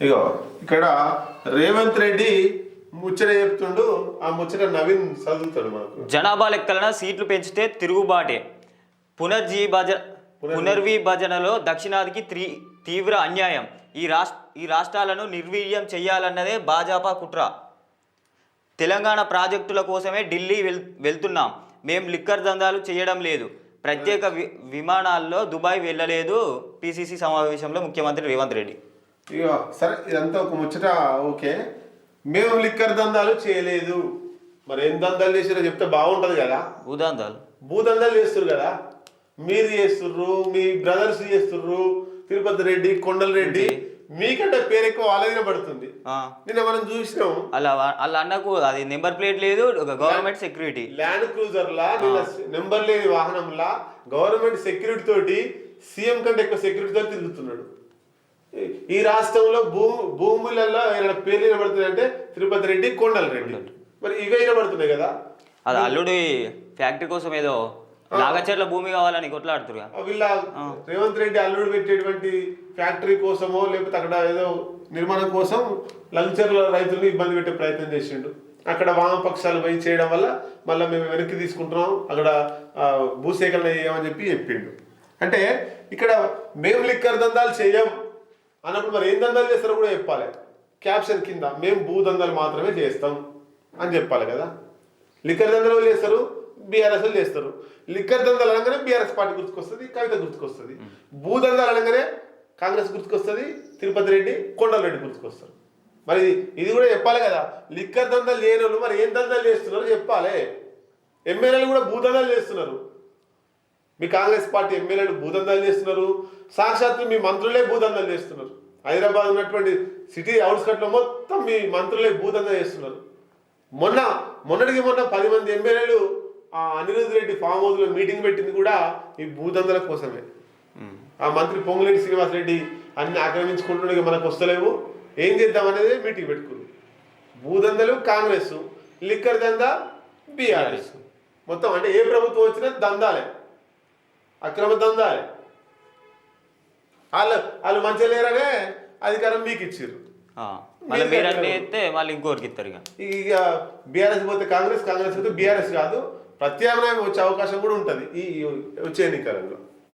ఇగో ఇక్కడ రేవంత్ రెడ్డి ముచ్చట చెప్తుండు ఆ ముచ్చట నవీన్ చదువుతాడు మనకు జనాభా లెక్కలన సీట్లు పెంచితే తిరుగుబాటే. పునర్జీభజ పునర్విభజనలో దక్షిణాదికి త్రీ తీవ్ర అన్యాయం. ఈ రాష్ట్ర ఈ రాష్ట్రాలను నిర్వీర్యం చేయాలన్నదే భాజపా కుట్ర. తెలంగాణ ప్రాజెక్టుల కోసమే ఢిల్లీ వెల్ వెళ్తున్నాం. మేం లిక్కర్ దందాలు చేయడం లేదు. ప్రత్యేక వి- విమానాల్లో దుబాయ్ వెళ్ళలేదు. పిసిసి సమావేశంలో ముఖ్యమంత్రి రేవంత్ రెడ్డి. ఇగో సరే ఇదంతా ఒక ముచ్చట ఓకే. మేము లిక్కర్ దందాలు చేయలేదు. మరి ఏం దందాలు చేసిరో చెప్తే బాగుంటది కదా. భూదందాలు. భూదందాలు చేస్తుర్రు కదా. మీరు చేస్తుర్రు మీ బ్రదర్స్ చేస్తుర్రు తిరుపతి రెడ్డి కొండల రెడ్డి మీకంటే పేరు ఎక్కువ వాళ్ళదిన పడుతుంది. నిన్న మనం చూసినాం. అలా వాళ్ళ అన్నకు అది నెంబర్ ప్లేట్ లేదు గవర్నమెంట్ సెక్యూరిటీ. ల్యాండ్ క్రూజర్ లా నెంబర్ లేని వాహనంలా గవర్నమెంట్ సెక్యూరిటీ తోటి సీఎం కంటే ఎక్కువ సెక్యూరిటీ తోటి తిరుగుతున్నాడు. ఈ- రాష్ట్రంలో భూమి భూములలో ఏమైనా పేర్లు అంటే తిరుపతి రెడ్డి కొండల రెడ్డి. మరి ఇవే వినబడుతున్నాయి కదా? అది అల్లుడి ఫ్యాక్టరీ కోసం ఏదో నాగచర్ల భూమి కావాలని కొట్లాడుతురుగా ఆ వీళ్ళ రేవంత్ రెడ్డి అల్లుడు పెట్టేటువంటి ఫ్యాక్టరీ కోసమో లేకపోతే అక్కడ ఏదో నిర్మాణం కోసం లంచర్ల రైతుల్ని ఇబ్బంది పెట్టే ప్రయత్నం చేసిండు. అక్కడ వామపక్షాలు పోయి చేయడం వల్ల మళ్ళీ మేము వెనక్కి తీసుకుంటున్నాం అక్కడ భూసేకరణ చేయమని చెప్పి చెప్పిండు. అంటే ఇక్కడ మేము లిక్కర్ దందాలు చేయం. అన్నప్పుడు మరి ఏం దందాలు చేస్తారో కూడా చెప్పాలి. క్యాప్షన్ కింద మేము భూ దందాలు మాత్రమే చేస్తాం అని చెప్పాలి కదా. లిక్కర్ దందాలు చేస్తారు? బీఆర్ఎస్ చేస్తారు. లిక్కర్ దందాలు అనగానే బీఆర్ఎస్ పార్టీ గుర్తుకొస్తుంది కవిత గుర్తుకొస్తుంది. భూ దందాలు అనగానే కాంగ్రెస్ గుర్తుకొస్తుంది తిరుపతి రెడ్డి కొండల రెడ్డి గుర్తుకొస్తారు. మరి ఇది కూడా చెప్పాలి కదా. లిక్కర్ దందాలు లేని వాళ్ళు మరి ఏం దందాలు చేస్తున్నారో చెప్పాలి. ఎమ్మెల్యేలు కూడా భూదందాలు చేస్తున్నారు. మీ కాంగ్రెస్ పార్టీ ఎమ్మెల్యేలు భూదందాలు చేస్తున్నారు. సాక్షాత్తు మీ మంత్రులే భూదందాలు చేస్తున్నారు. హైదరాబాద్ ఉన్నటువంటి సిటీ అవుట్స్కట్లో మొత్తం మీ మంత్రులే భూదందా చేస్తున్నారు. మొన్న మొన్నటికి మొన్న పది మంది ఎమ్మెల్యేలు ఆ అనిరుద్ రెడ్డి ఫామ్ హౌస్లో మీటింగ్ పెట్టింది కూడా ఈ భూదందల కోసమే. ఆ మంత్రి పొంగులేటి శ్రీనివాస్ రెడ్డి అన్ని ఆక్రమించుకుంటుండగా మనకు వస్తలేవు. ఏం చేద్దాం అనేది మీటింగ్ పెట్టుకున్నారు భూదందలు కాంగ్రెస్ లిక్కర్ దందా బీఆర్ఎస్. మొత్తం అంటే ఏ ప్రభుత్వం వచ్చినా దందాలే. అక్రమ దందాలే వాళ్ళు వాళ్ళు మంచిగా లేరనే అధికారం మీకు ఇచ్చారు మళ్ళీ మీరు మళ్ళీ ఇంకోరికి ఇస్తారు ఇక. ఇక బీఆర్ఎస్ పోతే కాంగ్రెస్ కాంగ్రెస్ పోతే బీఆర్ఎస్ కాదు. ప్రత్యామ్నాయం వచ్చే అవకాశం కూడా ఉంటుంది ఈ ఈ వచ్చే ఎన్నికలలో.